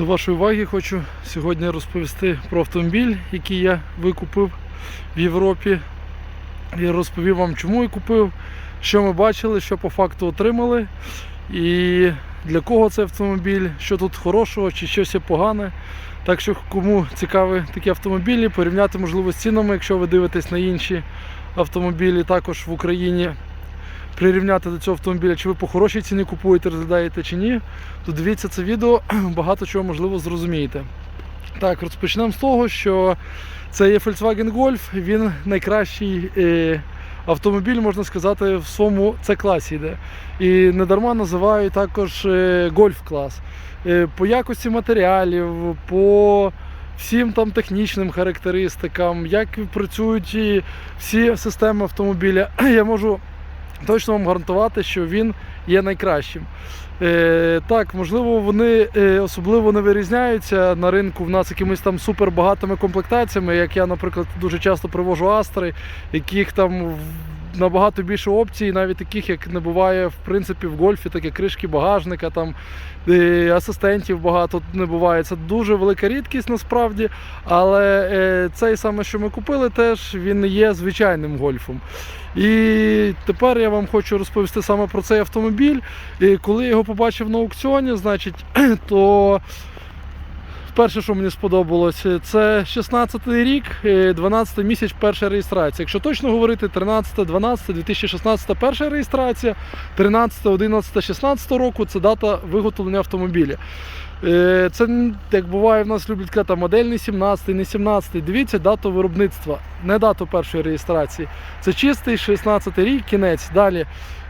До вашої уваги хочу сьогодні розповісти про автомобіль, який я викупив в Європі. І розповів вам, чому я купив, що ми бачили, що по факту отримали, і для кого це автомобіль, що тут хорошого чи щось є погане. Так що, кому цікаві такі автомобілі, порівняти можливо з цінами, якщо ви дивитесь на інші автомобілі також в Україні. Прирівняти до цього автомобіля, чи ви по хорошій ціні купуєте, розглядаєте чи ні, то дивіться це відео, багато чого можливо зрозумієте. Так, розпочнемо з того, що це є Volkswagen Golf, він найкращий е, автомобіль, можна сказати, в своєму це класі йде. І недарма називають також е, гольф-клас. Е, по якості матеріалів, по всім там технічним характеристикам, як працюють всі системи автомобіля, я можу точно вам гарантувати, що він є найкращим. Е, так, можливо, вони е, особливо не вирізняються на ринку в нас якимись там супербагатими комплектаціями, як я, наприклад, дуже часто привожу Астри, яких там набагато більше опцій, навіть таких, як не буває в принципі в гольфі, так кришки багажника, там асистентів багато не буває. Це дуже велика рідкість насправді. Але е, цей саме, що ми купили, теж він є звичайним гольфом. І тепер я вам хочу розповісти саме про цей автомобіль. І коли я його побачив на аукціоні, значить, то перше, що мені сподобалось, це 16-й рік, е, 12 місяць перша реєстрація. Якщо точно говорити, 13, 12, 2016 перша реєстрація, 13, 11, 16 року це дата виготовлення автомобіля. Е, Це як буває, в нас люблять казати, модель не 17, не 17. Дивіться дату виробництва, не дату першої реєстрації. Це чистий 16 рік, кінець. Далі.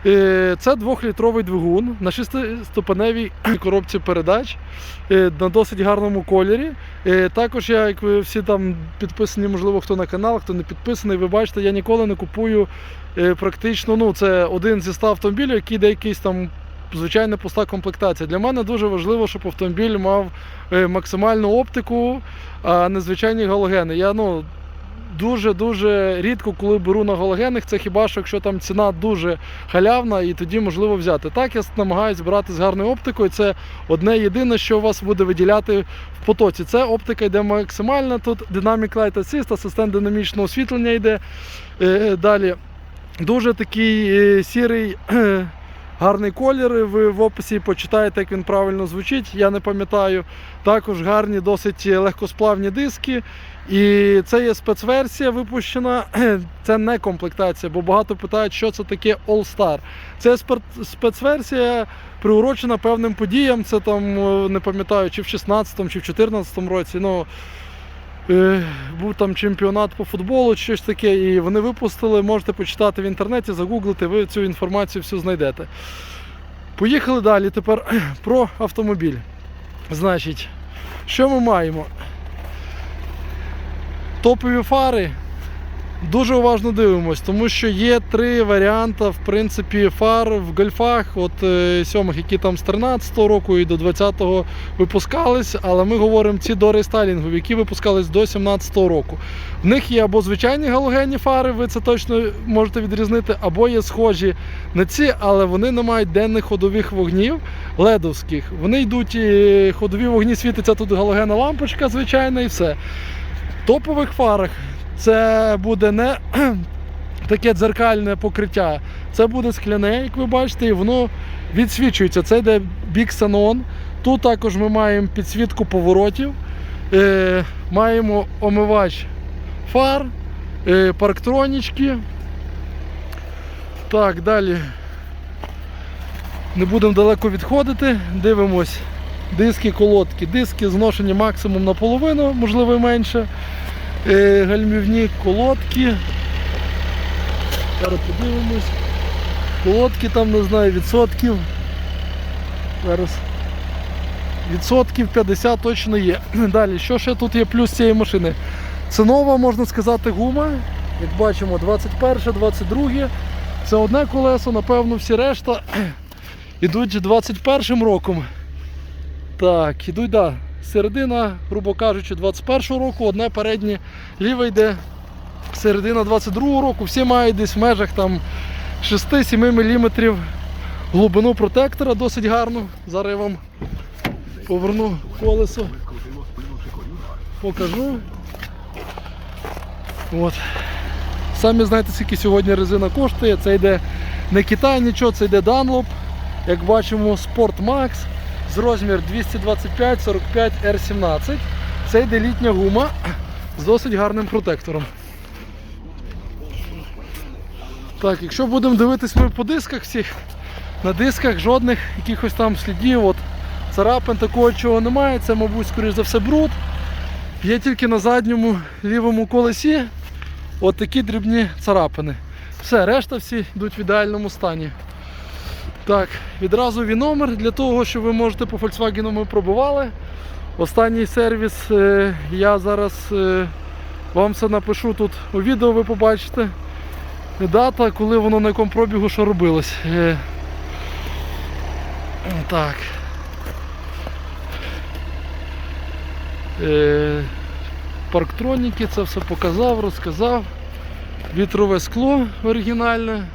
Е, Це двохлітровий двигун на шестиступеневій коробці передач е, на досить гарному кольорі. Е, Також я, як ви всі там підписані, можливо, хто на канал, хто не підписаний, ви бачите, я ніколи не купую практично. Ну, це один зі ста автомобілів, який де якийсь там звичайно пуста комплектація. Для мене дуже важливо, щоб автомобіль мав максимальну оптику, а не звичайні галогени. Я ну. Дуже-дуже рідко, коли беру на галогенних, це хіба що якщо там ціна дуже халявна, і тоді можливо взяти. Так, я намагаюся брати з гарною оптикою. Це одне єдине, що у вас буде виділяти в потоці. Це оптика йде максимальна. Тут Dynamic Light Assist, асистент динамічного освітлення йде. Е, Далі дуже такий е, сірий. е, Гарний колір, ви в описі почитаєте, як він правильно звучить, я не пам'ятаю. Також гарні, досить легкосплавні диски. І це є спецверсія випущена. Це не комплектація, бо багато питають, що це таке All Star. Це спецверсія приурочена певним подіям. Це там е, не пам'ятаю, чи в 16-му, чи в 14-му році. Ну, е, був там чемпіонат по футболу, щось таке, і вони випустили. Можете почитати в інтернеті, загуглити, ви цю інформацію всю знайдете. Поїхали далі. Тепер про автомобіль. Значить, що ми маємо? Топові фари. Дуже уважно дивимось, тому що є три варіанти в принципі, фар в гольфах, от е, сьомих, які там з 13-го року і до 20-го випускались, але ми говоримо ці до рестайлінгу, які випускались до 17-го року. В них є або звичайні галогенні фари, ви це точно можете відрізнити, або є схожі на ці, але вони не мають денних ходових вогнів ледовських. Вони йдуть, і ходові вогні світиться тут галогенна лампочка, звичайна, і все. Топових фарах це буде не таке дзеркальне покриття, це буде скляне, як ви бачите, і воно відсвічується. Це йде бік Xenon. Тут також ми маємо підсвітку поворотів, е, маємо омивач фар, е, парктронічки. Так, далі. Не будемо далеко відходити, дивимось. Диски, колодки. Диски зношені максимум наполовину, можливо менше. Е, гальмівні колодки. Зараз подивимось. Колодки там, не знаю, відсотків. Зараз. Відсотків 50 точно є. Далі, що ще тут є плюс цієї машини? Це нова, можна сказати, гума. Як бачимо, 21, 22. Це одне колесо, напевно, всі решта ідуть 21 роком. Так, ідуть, да. Середина, грубо кажучи, 21 року, одне переднє ліве йде середина 22 року, всі мають десь в межах там 6-7 мм глибину протектора, досить я вам Поверну колесо. Покажу. От. Самі знаєте, скільки сьогодні резина коштує. Це йде не Китай нічого, це йде Dunlop. Як бачимо, Sport Max з розмір 225-45 R17. Це йде літня гума з досить гарним протектором. Так, якщо будемо дивитись ми по дисках всіх, на дисках жодних якихось там слідів, от царапин такого чого немає, це, мабуть, скоріш за все бруд. Є тільки на задньому лівому колесі от такі дрібні царапини. Все, решта всі йдуть в ідеальному стані. Так, відразу він номер для того, що ви можете по Volkswagen ми пробували. Останній сервіс е, я зараз е, вам все напишу тут у відео, ви побачите. Дата, коли воно на якому пробігу що робилось. Е, так. Парктроніки, це все показав, розказав. Вітрове скло оригінальне.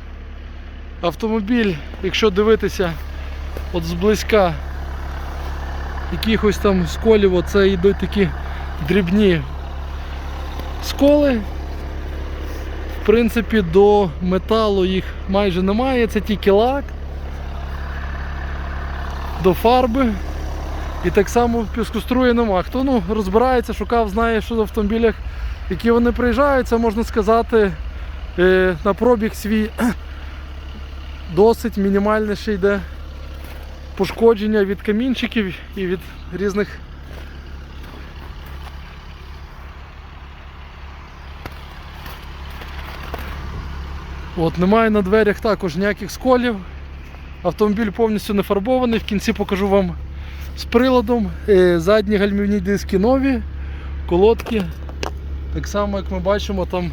Автомобіль, якщо дивитися от зблизька якихось там сколів, оце йдуть такі дрібні сколи. В принципі, до металу їх майже немає, це тільки лак, до фарби. І так само піскоструї нема. Хто ну, розбирається, шукав, знає, що в автомобілях, які вони приїжджають, це можна сказати, е, на пробіг свій досить мінімальне ще йде пошкодження від камінчиків і від різних От, немає на дверях також ніяких сколів. Автомобіль повністю не фарбований. В кінці покажу вам з приладом. Е, Задні гальмівні диски нові, колодки. Так само, як ми бачимо, там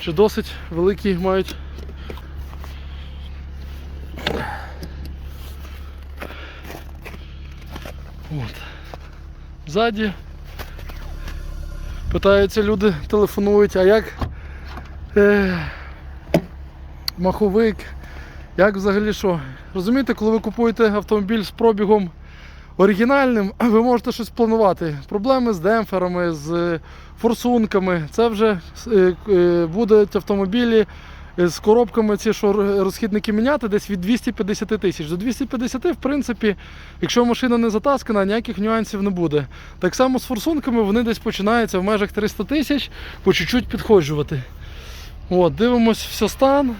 ще досить великі мають. От. Ззаді питаються люди, телефонують, а як е, маховик, як взагалі що? Розумієте, коли ви купуєте автомобіль з пробігом оригінальним, ви можете щось планувати. Проблеми з демпферами, з форсунками. Це вже е, е, будуть автомобілі з коробками, ці що розхідники міняти десь від 250 тисяч. До 250, в принципі, якщо машина не затаскана, ніяких нюансів не буде. Так само з форсунками вони десь починаються в межах 300 тисяч по чуть-чуть підходжувати. От, дивимось все стан.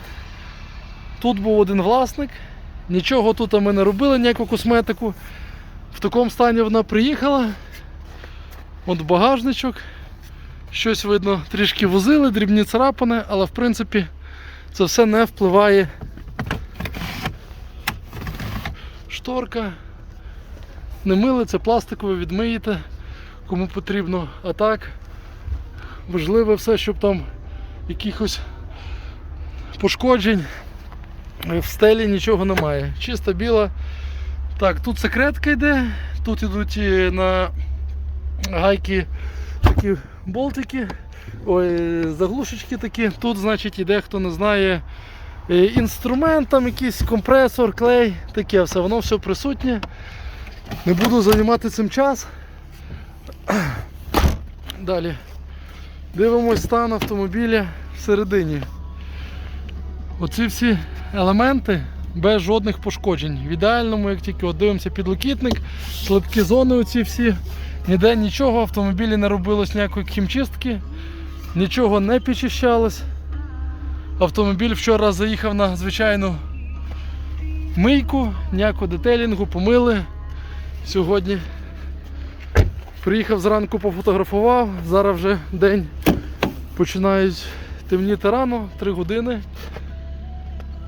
Тут був один власник. Нічого тут ми не робили, ніяку косметику. В такому стані вона приїхала. От багажничок. Щось видно, трішки возили, дрібні царапини, але в принципі це все не впливає. Шторка. Не мили, це пластикове, відмиєте, кому потрібно. А так важливе все, щоб там якихось пошкоджень в стелі нічого немає. Чиста біла. Так, тут секретка йде, тут йдуть на гайки такі болтики, ой, заглушечки такі. Тут, значить, іде, хто не знає, е, інструмент, там якийсь компресор, клей, таке все, воно все присутнє. Не буду займати цим час. Далі. Дивимось стан автомобіля всередині. Оці всі елементи без жодних пошкоджень. В ідеальному, як тільки от дивимося підлокітник, слабкі зони оці всі. Ніде нічого, автомобілі не робилось ніякої хімчистки, нічого не підчищалось. Автомобіль вчора заїхав на звичайну мийку, ніякого детелінгу, помили. Сьогодні приїхав зранку, пофотографував, зараз вже день починають темніти рано, 3 години.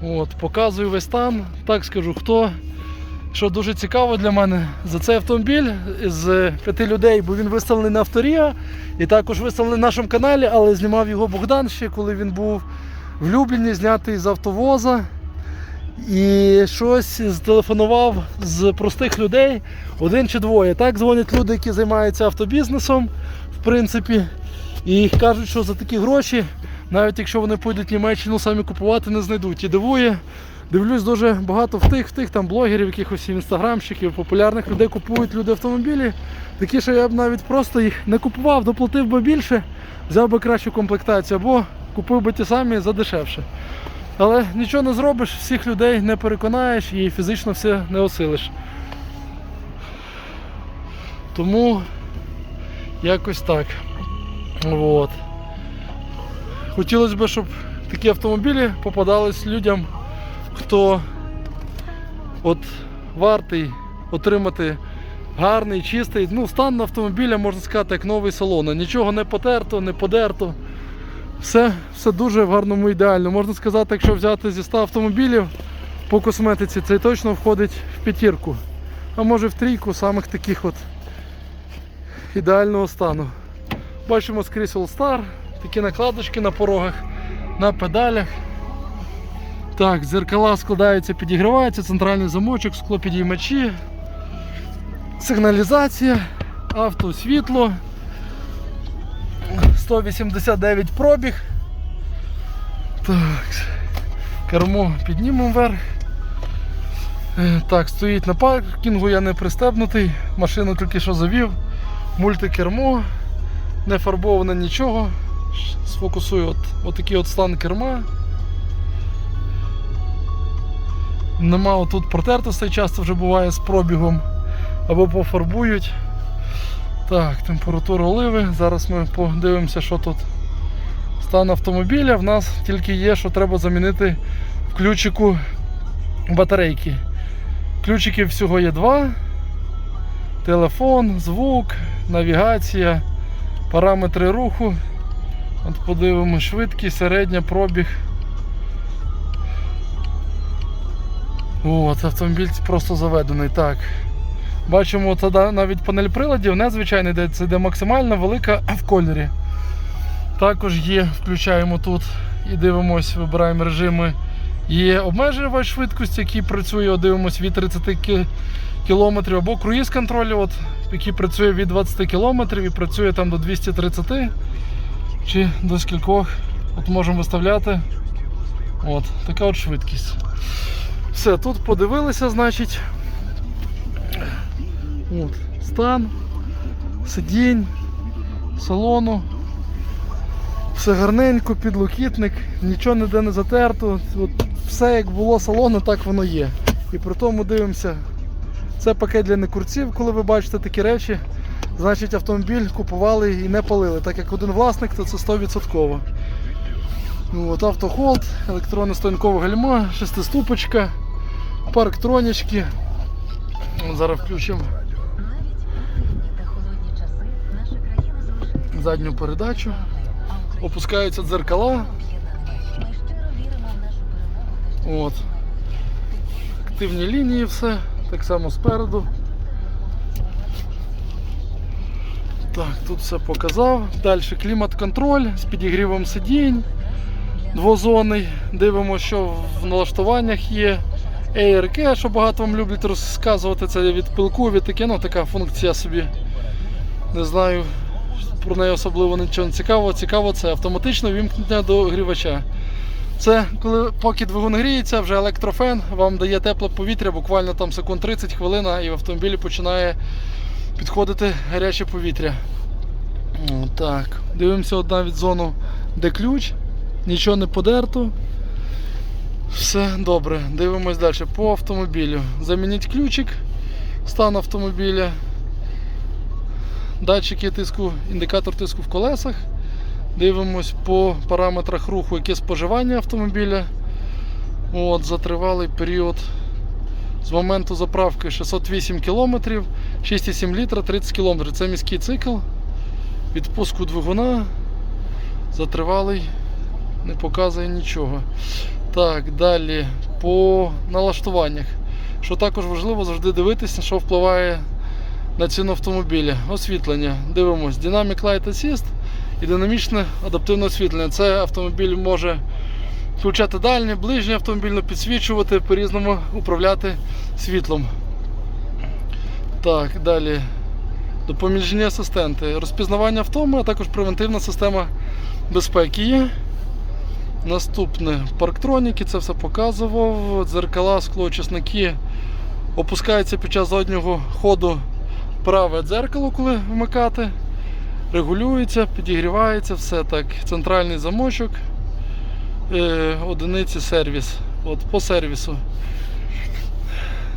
От, Показую весь стан. Так скажу, хто. Що дуже цікаво для мене, за цей автомобіль з п'яти людей, бо він виставлений на авторія і також виставлений на нашому каналі, але знімав його Богдан ще, коли він був в Любліні, знятий з автовоза. І щось зтелефонував з простих людей, один чи двоє. Так дзвонять люди, які займаються автобізнесом, в принципі, і кажуть, що за такі гроші навіть якщо вони поїдуть в Німеччину, самі купувати не знайдуть. І дивує, Дивлюсь дуже багато в тих, в тих там блогерів, якихось інстаграмщиків, популярних людей купують люди автомобілі. Такі, що я б навіть просто їх не купував, доплатив би більше, взяв би кращу комплектацію або купив би ті самі за дешевше. Але нічого не зробиш, всіх людей не переконаєш і фізично все не осилиш. Тому якось так. От. Хотілося б, щоб такі автомобілі попадались людям, хто от вартий отримати гарний, чистий. Ну, стан автомобіля, можна сказати, як новий салон. Нічого не потерто, не подерто. Все, все дуже в гарному ідеально. Можна сказати, якщо взяти зі 100 автомобілів по косметиці, це точно входить в п'ятірку. А може в трійку самих таких от ідеального стану. Бачимо скрізь All Star, такі накладочки на порогах, на педалях. Так, зеркала складаються, підігріваються, центральний замочок, склопідіймачі, сигналізація, автосвітло, 189 пробіг. Так, кермо піднімемо вверх. Е, Так, стоїть на паркінгу, я не пристебнутий, машину тільки що завів, мультикермо, не фарбоване нічого. Сфокусую от, отакий от стан керма. Нема отут протертостей, часто вже буває з пробігом або пофарбують. Так, температура оливи. Зараз ми подивимося, що тут. Стан автомобіля в нас тільки є, що треба замінити в ключику батарейки. Ключиків всього є два. Телефон, звук, навігація, параметри руху. От подивимось швидкість, середня пробіг. От, автомобіль просто заведений. Так. Бачимо, це навіть панель приладів, не звичайний, де це де максимально велика в кольорі. Також є, включаємо тут і дивимось, вибираємо режими. Є обмежувач швидкості, який працює, от дивимось від 30 км, або круїз контроль, який працює від 20 км і працює там до 230 чи до скількох. От можемо виставляти. От, така от швидкість. Все, тут подивилися, значить. От, стан, сидінь, салону. Все гарненько, підлокітник, нічого ніде не затерто. От все як було салону, так воно є. І при тому дивимося. Це пакет для некурців, коли ви бачите такі речі, значить автомобіль купували і не палили. Так як один власник, то це 100%. Ну, от, автохолд, електронне стоянкове гальма, шестиступочка, парктронічки. От Зараз включимо задню передачу. Опускаються дзеркала. От. Активні лінії все, так само спереду. Так, тут все показав. Далі клімат-контроль з підігрівом сидінь, двозонний. Дивимося, що в налаштуваннях є. AirK, що багато вам люблять розказувати, це від пилку, від таке, ну така функція собі. Не знаю, про неї особливо нічого не цікаво. Цікаво це автоматичне вімкнення до грівача. Це коли поки двигун гріється, вже електрофен вам дає тепле повітря, буквально там секунд 30 хвилин, і в автомобілі починає підходити гаряче повітря. Так. Дивимося от навіть зону, де ключ, нічого не подерто. Все добре. Дивимось далі по автомобілю. Замініть ключик, стан автомобіля, датчики тиску, індикатор тиску в колесах. Дивимось по параметрах руху, яке споживання автомобіля. От, за тривалий період з моменту заправки 608 км, 6,7 літра 30 км. Це міський цикл. Від пуску двигуна за тривалий не показує нічого. Так, далі по налаштуваннях. Що також важливо завжди дивитися, що впливає на ціну автомобіля. Освітлення. Дивимось. Dynamic Light Assist і динамічне адаптивне освітлення. Це автомобіль може включати дальнє, ближнє автомобільно підсвічувати, по-різному управляти світлом. Так, далі. Допоміжні асистенти. Розпізнавання втоми, а також превентивна система безпеки. Наступне парктроніки, це все показував. Дзеркала, склоочисники опускається під час заднього ходу праве дзеркало, коли вмикати. Регулюється, підігрівається, все так. Центральний замочок, е, одиниці сервіс. От по сервісу.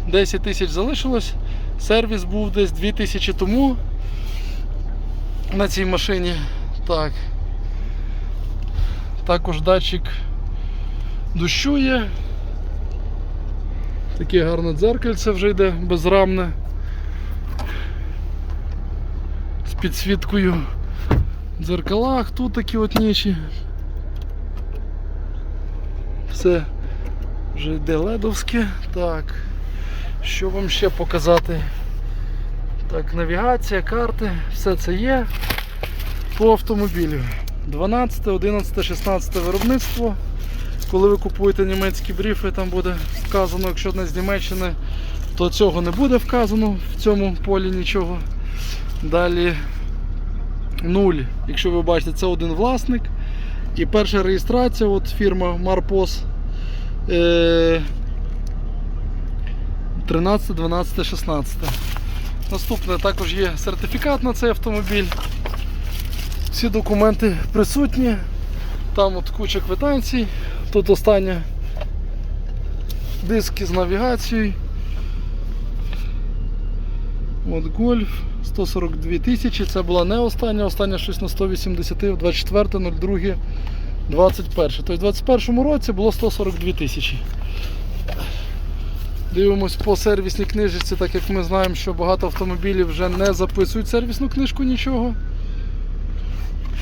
10 тисяч залишилось. Сервіс був десь 2 тисячі тому на цій машині. Так. Також датчик дощу є. Таке гарне дзеркальце вже йде безрамне. З підсвіткою в дзеркалах, тут такі от ніші. Все вже йде ледовське. Так. Що вам ще показати? Так, навігація, карти, все це є по автомобілю. 12, 11, 16 виробництво. Коли ви купуєте німецькі бріфи, там буде вказано, якщо не з Німеччини, то цього не буде вказано в цьому полі нічого. Далі 0. Якщо ви бачите, це один власник. І перша реєстрація, от фірма Марпос. Е, 13, 12, 16. Наступне також є сертифікат на цей автомобіль. Всі документи присутні. Там от куча квитанцій. Тут остання диски з навігацією. От гольф 142 тисячі. Це була не остання, остання щось на 180 в 24.02. 21. Тобто в 21 році було 142 тисячі. Дивимось по сервісній книжці, так як ми знаємо, що багато автомобілів вже не записують сервісну книжку нічого.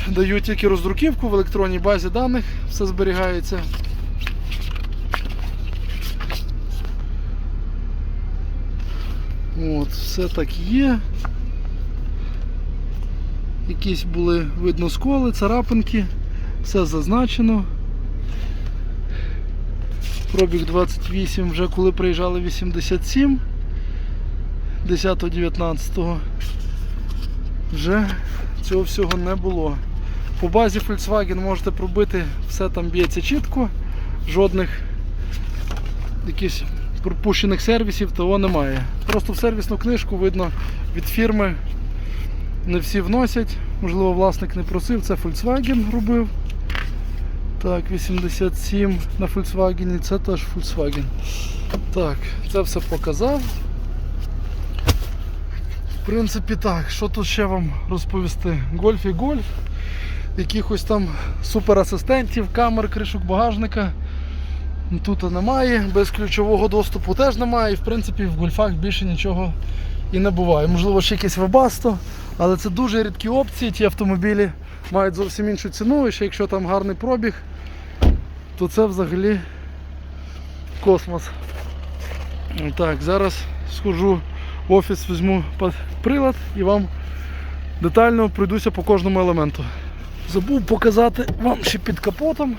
Дають тільки роздруківку в електронній базі даних, все зберігається. От, все так є. Якісь були видно сколи, царапинки, все зазначено. Пробіг 28, вже коли приїжджали 87, 10-19 вже цього всього не було. По базі Volkswagen можете пробити, все там б'ється чітко, жодних якихось пропущених сервісів того немає. Просто в сервісну книжку видно від фірми не всі вносять, можливо власник не просив, це Volkswagen робив. Так, 87 на Volkswagen, це теж Volkswagen. Так, це все показав. В принципі, так, що тут ще вам розповісти? Гольф і гольф, якихось там суперасистентів, камер, кришок багажника. Тут немає, без ключового доступу теж немає, і в принципі в гольфах більше нічого і не буває. Можливо, ще якесь вебасто, але це дуже рідкі опції, ті автомобілі мають зовсім іншу ціну, і ще якщо там гарний пробіг, то це взагалі космос. Так, зараз схожу в офіс, візьму прилад і вам детально пройдуся по кожному елементу. Забув показати вам ще під капотом.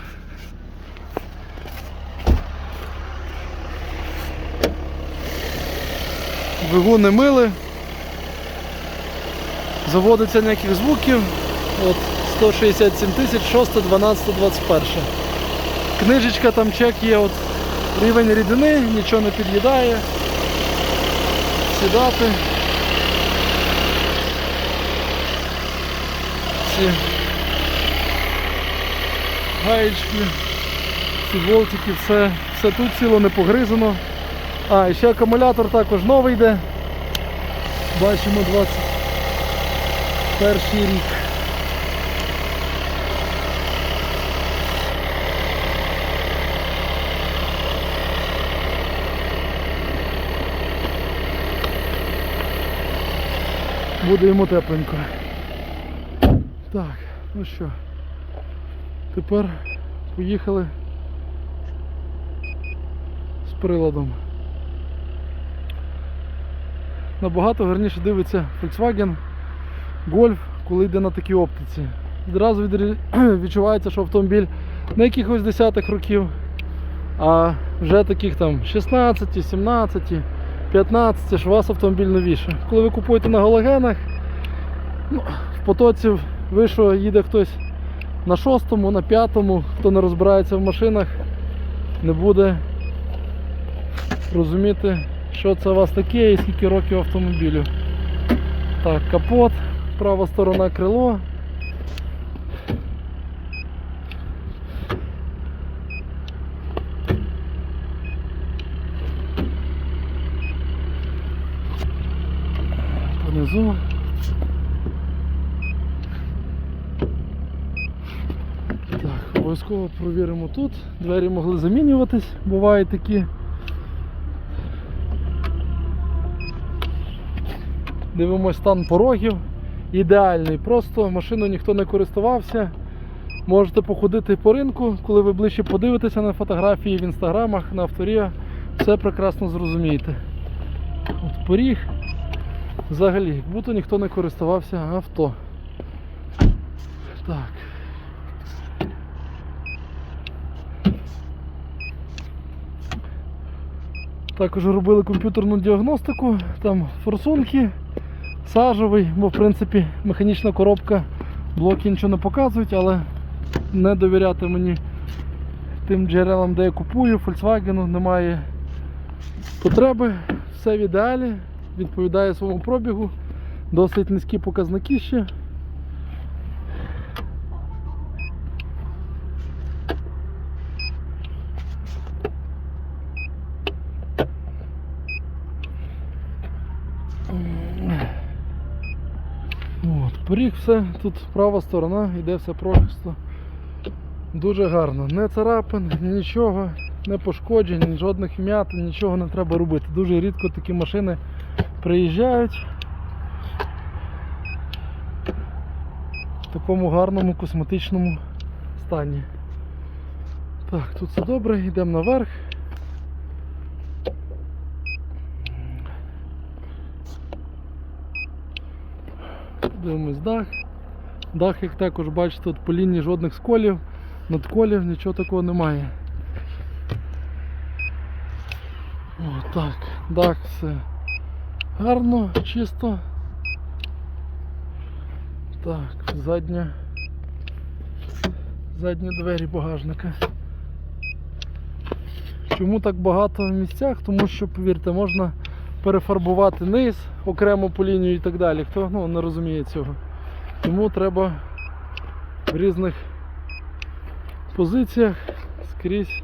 Двигун не мили. Заводиться ніяких звуків. От 167 тисяч, 6, 12, 21. Книжечка там чек є, от рівень рідини, нічого не під'їдає. Сідати. Гаєчки, ці болтики, все, все тут ціло не погризано. А, і ще акумулятор також новий йде. Бачимо 21 рік. Буде йому тепленько. Так, ну що, тепер поїхали з приладом. Набагато гарніше дивиться Volkswagen Golf, коли йде на такій оптиці. Відразу відчувається, що автомобіль не якихось 10-х років, а вже таких там 16, 17, 15, що у вас автомобіль новіше. Коли ви купуєте на галогенах, ну, в потоці вийшло, їде хтось на шостому, на п'ятому, хто не розбирається в машинах, не буде розуміти, що це у вас таке і скільки років автомобілю. Так, капот, права сторона крило. Понизу. Так, обов'язково провіримо тут. Двері могли замінюватись, бувають такі. Дивимось стан порогів. Ідеальний. Просто машину ніхто не користувався. Можете походити по ринку, коли ви ближче подивитеся на фотографії в інстаграмах, на авторія, все прекрасно зрозумієте. От поріг. Взагалі, як будто ніхто не користувався авто. Так. Також робили комп'ютерну діагностику, там форсунки, сажовий, бо в принципі механічна коробка, блоки нічого не показують, але не довіряти мені тим джерелам, де я купую, Volkswagen немає потреби. Все в ідеалі, відповідає своєму пробігу, досить низькі показники ще. От, поріг все, тут права сторона, йде все просто. Дуже гарно. Не царапин, нічого, не пошкоджень, жодних вм'ятин, нічого не треба робити. Дуже рідко такі машини приїжджають в такому гарному косметичному стані. Так, тут все добре, йдемо наверх. Дивимось дах. Дах, як також бачите, тут по лінії жодних сколів, надколів, нічого такого немає. О, так, дах все гарно, чисто. Так, задня. Задні двері багажника. Чому так багато в місцях? Тому що, повірте, можна перефарбувати низ окремо по лінію і так далі. Хто ну, не розуміє цього. Тому треба в різних позиціях скрізь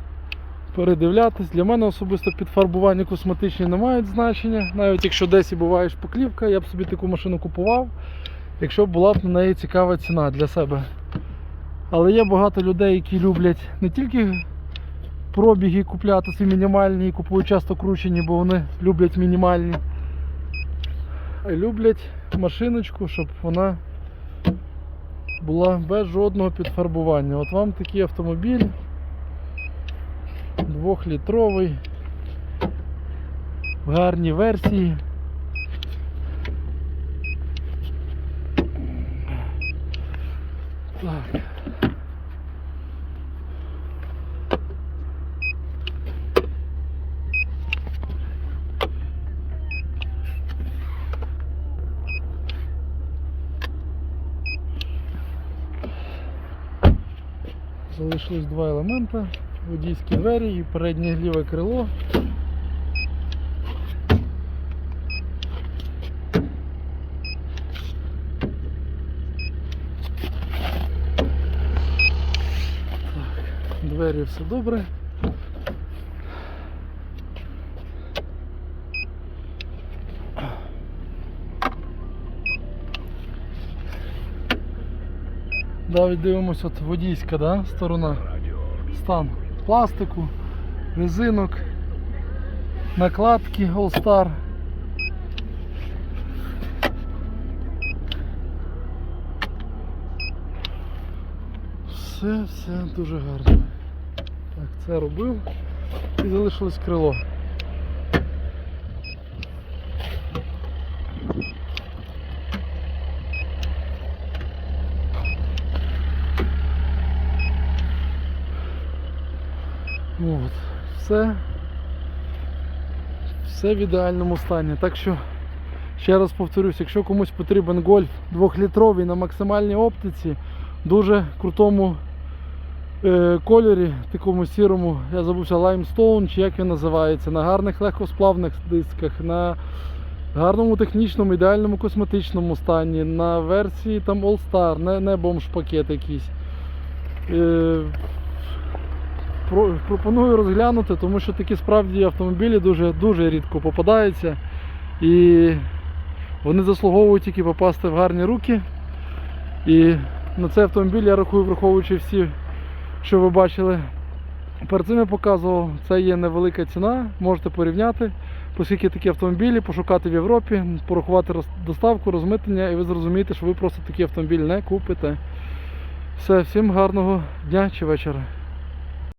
передивлятись. Для мене особисто підфарбування косметичні не мають значення. Навіть якщо десь і буває шпаклівка, я б собі таку машину купував, якщо б була б на неї цікава ціна для себе. Але є багато людей, які люблять не тільки пробіги купляти ці мінімальні і купують часто кручені, бо вони люблять мінімальні. Люблять машиночку, щоб вона була без жодного підфарбування. От вам такий автомобіль двохлітровий в гарній версії. Так. Залишилось два елемента. Водійські двері і переднє ліве крило. Так, двері все добре. Далі дивимося от водійська да, сторона. Стан пластику, резинок, накладки All Star. Все, все дуже гарно. Так, це робив і залишилось крило. От, все, все в ідеальному стані. Так що, ще раз повторюсь, якщо комусь потрібен гольф 2-літровий на максимальній оптиці, дуже крутому е, кольорі, такому сірому, я забувся лаймстоун, чи як він називається, на гарних легкосплавних дисках, на гарному технічному, ідеальному косметичному стані, на версії там All Star, не, не бомж пакет якийсь. Е, пропоную розглянути, тому що такі справді автомобілі дуже, дуже рідко попадаються. І вони заслуговують тільки попасти в гарні руки. І на цей автомобіль я рахую, враховуючи всі, що ви бачили. Перед цим я показував, це є невелика ціна, можете порівняти, оскільки такі автомобілі, пошукати в Європі, порахувати доставку, розмитнення, і ви зрозумієте, що ви просто такий автомобіль не купите. Все, всім гарного дня чи вечора.